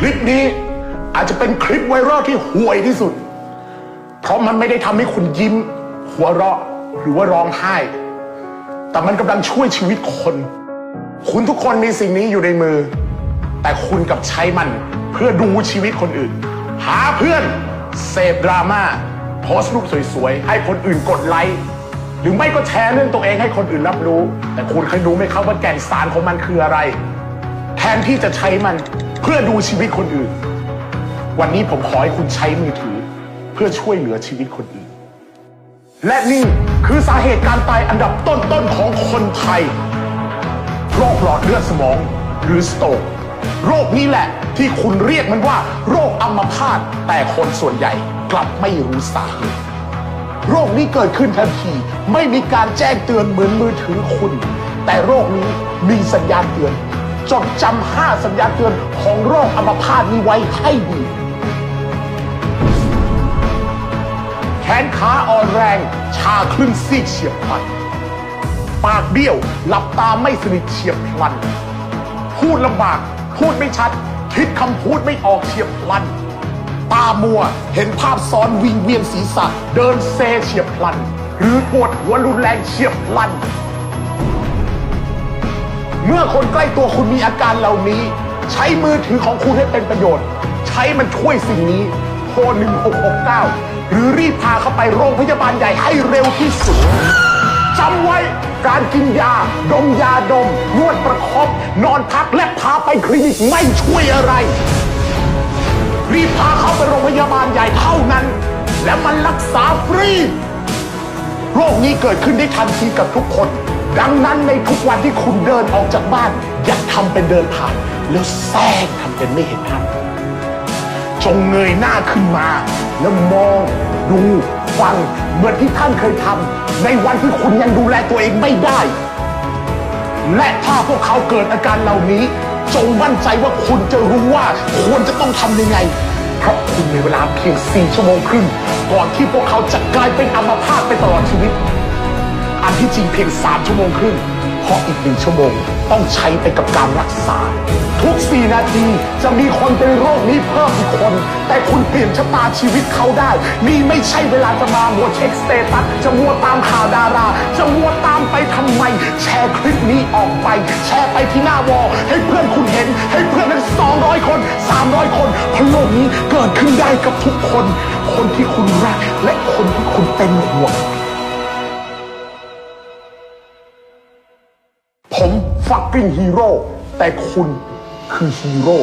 คลิปนี้อาจจะเป็นคลิปไวรัลที่ห่วยที่สุด เพราะมันไม่ได้ทำให้คุณยิ้ม หัวเราะหรือว่าร้องไห้ แต่มันกำลังช่วยชีวิตคน คุณทุกคนมีสิ่งนี้อยู่ในมือ แต่คุณกับใช้มันเพื่อดูชีวิตคนอื่น หาเพื่อนเสพดราม่าโพสต์รูปสวยๆ ให้คนอื่นกดไลค์หรือไม่ก็แชร์เรื่องตัวเองให้คนอื่นรับรู้ แต่คุณเคยรู้ไหมครับว่าแก่นสารของมันคืออะไร แทนที่จะใช้มันเพื่อดูชีวิตคนอื่น วันนี้ผมขอให้คุณใช้มือถือ เพื่อช่วยเหลือชีวิตคนอื่น และนี่คือสาเหตุการตายอันดับต้นๆของคนไทย โรคหลอดเลือดสมองหรือสโตรกโรคนี้แหละที่คุณเรียกมันว่า โรคอัมพาตแต่คนส่วนใหญ่กลับไม่รู้สาเหตุโรคนี้เกิดขึ้นทันที ไม่มีการแจ้งเตือนเหมือนมือถือคุณ แต่โรคนี้มีสัญญาณเตือน จดจำห้าสัญญาเตือนของโรคอัมพาตนี้ไว้ให้ดี แขนขาอ่อนแรง ชาครึ่งซีกเฉียบพลัน ปากเบี้ยว หลับตาไม่สนิทเฉียบพลัน พูดลำบาก พูดไม่ชัด คิดคำพูดไม่ออกเฉียบพลัน ตามัว เห็นภาพซ้อนวิงเวียนศีรษะ เดินเซเฉียบพลัน หรือปวดหัวรุนแรงเฉียบพลัน เมื่อคนใกล้ตัวคุณมีอาการเหล่านี้ ใช้มือถือของคุณให้เป็นประโยชน์ ใช้มันช่วยสิ่งนี้โทร1669 หรือรีบพาเข้าไปโรงพยาบาลใหญ่ให้เร็วที่สุดจำไว้การกินยา ดมยาดม นวดประคบนอนพักและพาไปคลินิกไม่ช่วยอะไร รีบพาเขาไปโรงพยาบาลใหญ่เท่านั้น และมันรักษาฟรี โรคนี้เกิดขึ้นได้ทันทีกับทุกคน ดังนั้นในทุกวันที่คุณเดินออกจากบ้าน อย่าทำเป็นเดินผ่าน แล้วแซงทำเป็นไม่เห็นภาพจงเงยหน้าขึ้นมา แล้วมอง ดูฟังเหมือนที่ท่านเคยทำในวันที่คุณยังดูแลตัวเองไม่ได้ และถ้าพวกเขาเกิดอาการเหล่านี้ จงมั่นใจว่าคุณจะรู้ว่าควรจะต้องทำยังไงเพราะคุณมีเวลาเพียง4ชั่วโมงครึ่งก่อนที่พวกเขาจะกลายเป็นอัมพาตไปตลอดชีวิต จริงเพียง 3 ชั่วโมงครึ่ง เพราะอีกหนึ่งชั่วโมงต้องใช้ไปกับการรักษา ทุก 4 นาทีจะมีคนเป็นโรคนี้เพิ่มอีกคน แต่คุณเปลี่ยนชะตาชีวิตเขาได้ นี่ไม่ใช่เวลาจะมามัวเช็คสเตตัส จะมัวตามข่าวดารา จะมัวตามไปทำไม แชร์คลิปนี้ออกไป แชร์ไปที่หน้าวอลให้เพื่อนคุณเห็น ให้เพื่อนนั้น200 คน 300 คนเพราะโลกนี้เกิดขึ้นได้กับทุกคน คนที่คุณรักและคนที่คุณเป็นห่วง ฟักกิ้งฮีโร่แต่คุณคือฮีโร่